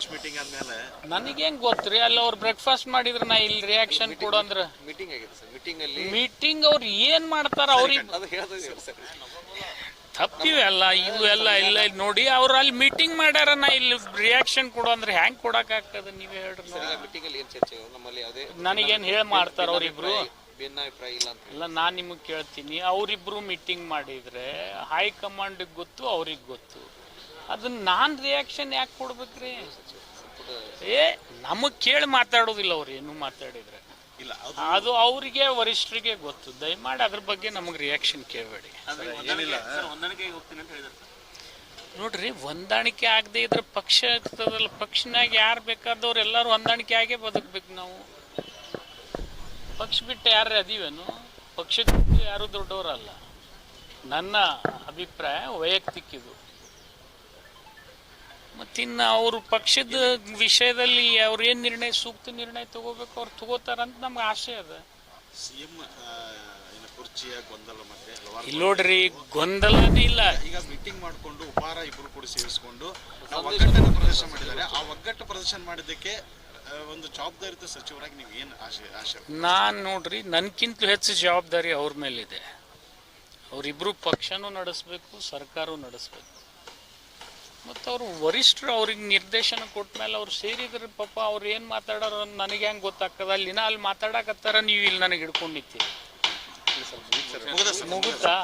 Breakfast meeting ಆದ್ಮೇಲೆ? ನನಗೇನ್ ಗೊತ್ತ್ರಿ ಅಲ್ಲಿ ಅವ್ರು ಬ್ರೇಕ್ಫಾಸ್ಟ್ ಮಾಡಿದ್ರೆ ನಾ ಇಲ್ಲಿ ರಿಯಾಕ್ಷನ್ ಕೊಡಂದ್ರ ಮೀಟಿಂಗ್ ಆಗಿದೆ ಸರ್? ಮೀಟಿಂಗ್ ಅಲ್ಲಿ ಮೀಟಿಂಗ್ ಅವ್ರು ಏನ್ ಮಾಡ್ತಾರ ಅವ್ರಿಗೆ ಅದು ಅಲ್ಲ ಸರ್. ತಪ್ಪಿವೆಲ್ಲ ಇವು ಎಲ್ಲ ಇಲ್ಲ ಇಲ್ಲಿ ನೋಡಿ ಅವ್ರು ಅಲ್ಲಿ ಮೀಟಿಂಗ್ ಮಾಡ್ಯಾರ ನಾ ಇಲ್ಲಿ ರಿಯಾಕ್ಷನ್ ಕೊಡು ಅಂದ್ರೆ ಹ್ಯಾಂಗ್ ಕೊಡಕ್ ಆಗ್ತದ ನೀವ್ ಹೇಳ್ರಿ. ಮೀಟಿಂಗ್ ಅಲ್ಲಿ ಏನು ಚರ್ಚೆ? ನಮ್ಮಲ್ಲಿ ಯಾವುದೇ ನನಗೇನ್ ಹೇಳ್ ಮಾಡ್ತಾರ ಅವ್ರಿಬ್ರು? ಭಿನ್ನಾಭಿಪ್ರಾಯ ಇಲ್ಲ ಅಂತ ಇಲ್ಲ ನಾನು ನಿಮಗೆ ಕೇಳ್ತೀನಿ. ಅವರಿಬ್ರು ಮೀಟಿಂಗ್ ಮಾಡಿದ್ರೆ ಹೈಕಮಾಂಡ್ ಗೊತ್ತು ಅವ್ರಿಗೆ ಗೊತ್ತು. ಅದನ್ನ ನಾನ್ ರಿಯಾಕ್ಷನ್ ಯಾಕೆ ಕೊಡ್ಬೇಕ್ರಿ? ಏ ನಮಗೆ ಕೇಳಿ ಮಾತಾಡೋದಿಲ್ಲ ಅವ್ರು ಏನು ಮಾತಾಡಿದ್ರೆ. ಇಲ್ಲ ಅದು ಅವರಿಗೆ ವರಿಷ್ಠರಿಗೆ ಗೊತ್ತು. ದಯಮಾಡಿ ಅದ್ರ ಬಗ್ಗೆ ನಮಗೆ ರಿಯಾಕ್ಷನ್ ಕೇಳಬೇಡಿ. ಏನಿಲ್ಲ. ನೋಡ್ರಿ ಹೊಂದಾಣಿಕೆ ಆಗದೆ ಇದ್ರೆ ಪಕ್ಷ ಇರ್ತದಲ್ಲ ಪಕ್ಷನಾಗ ಯಾರು ಬೇಕಾದವ್ರು ಎಲ್ಲರೂ ಹೊಂದಾಣಿಕೆ ಆಗೇ ಬದುಕ್ಬೇಕು ನಾವು. ಪಕ್ಷ ಬಿಟ್ಟು ಯಾರು ಅದೀವೇನು? ಪಕ್ಷದ ಯಾರು ದೊಡ್ಡವರಲ್ಲ. ನನ್ನ ಅಭಿಪ್ರಾಯ ವೈಯಕ್ತಿಕ ಇದು. ಮತ್ತಿನ್ನು ಅವರು ಪಕ್ಷದ ವಿಷಯದಲ್ಲಿ ಅವ್ರು ಏನು ನಿರ್ಣಯ ಸೂಕ್ತ ನಿರ್ಣಯ ತಗೋಬೇಕು ಅವ್ರು ತಗೋತಾರಂತ ನಮ್ಗೆ ಆಸೆ ಅದ. ಸಿಎಂ ಕುರ್ಚಿಯ ಗೊಂದಲ ಮತ್ತೆ ಹಲವಾರು ಇಲ್ಲಿ ನೋಡ್ರಿ ಗೊಂದಲನೇ ಇಲ್ಲ. ಈಗ ಮೀಟಿಂಗ್ ಮಾಡಿಕೊಂಡು ಉಪಹಾರ ಇಬ್ಬರು ಕೂಡ ಸೇರಿಸಿಕೊಂಡು ಆ ಒಗ್ಗಟ್ಟನ್ನು ಪ್ರದರ್ಶನ ಮಾಡಿದ್ದಾರೆ. ಆ ಒಗ್ಗಟ್ಟು ಪ್ರದರ್ಶನ ಮಾಡಿದ್ದಕ್ಕೆ ಆ, ಒಂದು ಜವಾಬ್ದಾರಿತ ಸಚಿವರಾಗಿ ನೀವು ಏನು ಆಶೆ ಆಶೆ ನಾನು ನೋಡ್ರಿ ನನ್ಕಿಂತ ಹೆಚ್ಚು ಜವಾಬ್ದಾರಿ ಅವ್ರ ಮೇಲಿದೆ. ಅವರಿಬ್ರು ಪಕ್ಷನೂ ನಡೆಸ್ಬೇಕು ಸರ್ಕಾರವೂ ನಡೆಸ್ಬೇಕು. ಮತ್ತು ಅವರು ವರಿಷ್ಠರು ಅವ್ರಿಗೆ ನಿರ್ದೇಶನ ಕೊಟ್ಟ ಮೇಲೆ ಅವ್ರು ಸೇರಿದ್ರೆ ಪಾಪ ಅವ್ರು ಏನು ಮಾತಾಡೋರು ನನಗೆ ಹೆಂಗೆ ಗೊತ್ತಾಗ್ತದ? ಅಲ್ಲಿನ ಅಲ್ಲಿ ಮಾತಾಡಕತ್ತಾರ ನೀವು ಇಲ್ಲಿ ನನಗೆ ಹಿಡ್ಕೊಂಡಿತ್ತಿ ಮುಗುತ್ತಾ?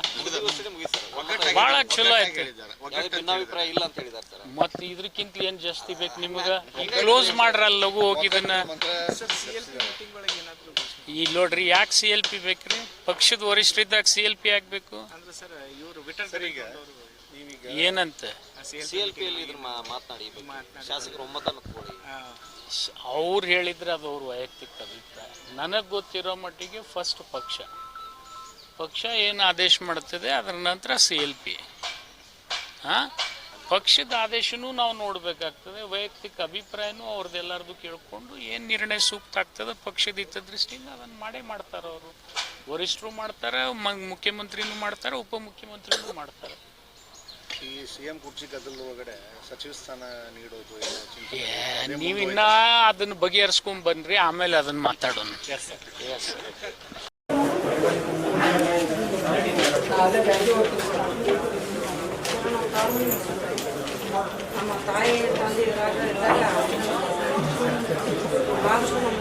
ಭಾಳ ಚಲೋ ಆಯ್ತು. ಮತ್ತು ಇದಕ್ಕಿಂತ ಏನು ಜಾಸ್ತಿ ಬೇಕು ನಿಮಗೆ? ಕ್ಲೋಸ್ ಮಾಡ್ರಲ್ಲ ಲಘು ಹೋಗಿದ್ದನ್ನ ಈ ನೋಡ್ರಿ ಯಾಕೆ ಸಿ ಎಲ್ ಪಿ ಬೇಕ್ರಿ? ಪಕ್ಷದ ವರಿಷ್ಠರಿದ್ದಾಗ ಸಿ ಎಲ್ ಪಿ ಆಗ್ಬೇಕು. ಏನಂತ? ಸಿ ಎಲ್ ಶಾಸಕರು ಒಮ್ಮತನ ಅವ್ರು ಹೇಳಿದ್ರೆ ಅದು ಅವ್ರ ವೈಯಕ್ತಿಕ ಅಭಿಪ್ರಾಯ. ನನಗೆ ಗೊತ್ತಿರೋ ಮಟ್ಟಿಗೆ ಫಸ್ಟ್ ಪಕ್ಷ. ಪಕ್ಷ ಏನು ಆದೇಶ ಮಾಡ್ತದೆ ಅದರ ನಂತರ ಸಿ ಎಲ್ ಪಿ ಹಾಂ? ಪಕ್ಷದ ಆದೇಶನೂ ನಾವು ನೋಡಬೇಕಾಗ್ತದೆ. ವೈಯಕ್ತಿಕ ಅಭಿಪ್ರಾಯನೂ ಅವ್ರದ್ದೆಲ್ಲರದು ಕೇಳ್ಕೊಂಡು ಏನು ನಿರ್ಣಯ ಸೂಕ್ತ ಆಗ್ತದೆ ಪಕ್ಷದ ಹಿತದೃಷ್ಟಿಯಿಂದ ಅದನ್ನು ಮಾಡೇ ಮಾಡ್ತಾರೆ ಅವರು ವರಿಷ್ಠರು ಮಾಡ್ತಾರೆ ಮ- ಮುಖ್ಯಮಂತ್ರಿನೂ ಮಾಡ್ತಾರೆ ಉಪಮುಖ್ಯಮಂತ್ರಿನೂ ಮಾಡ್ತಾರೆ. ಈ ಸಿಎಂ ಕುರ್ಚಿ ಗದ್ದಲ ಒಳಗಡೆ ಸಚಿವ ಸ್ಥಾನ ನೀಡೋದು ಏನೋ ಚಿಂತನೆ ಏ, ನೀವಿನ್ನ ಅದನ್ನ ಬಗೆಹರಿಸ್ಕೊಂಡ್ ಬನ್ರಿ ಆಮೇಲೆ ಅದನ್ನ ಮಾತಾಡೋಣ. Yes. ನಮ್ಮ ತಾಯಿ ತಂದೆ ಇದ್ರಾಗ ಇದ್ದಾಗ ಭಾಳಷ್ಟು ನಮ್ಮ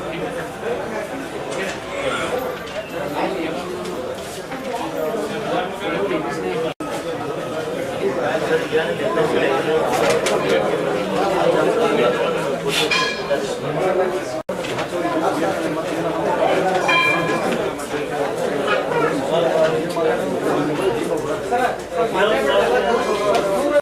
すいません。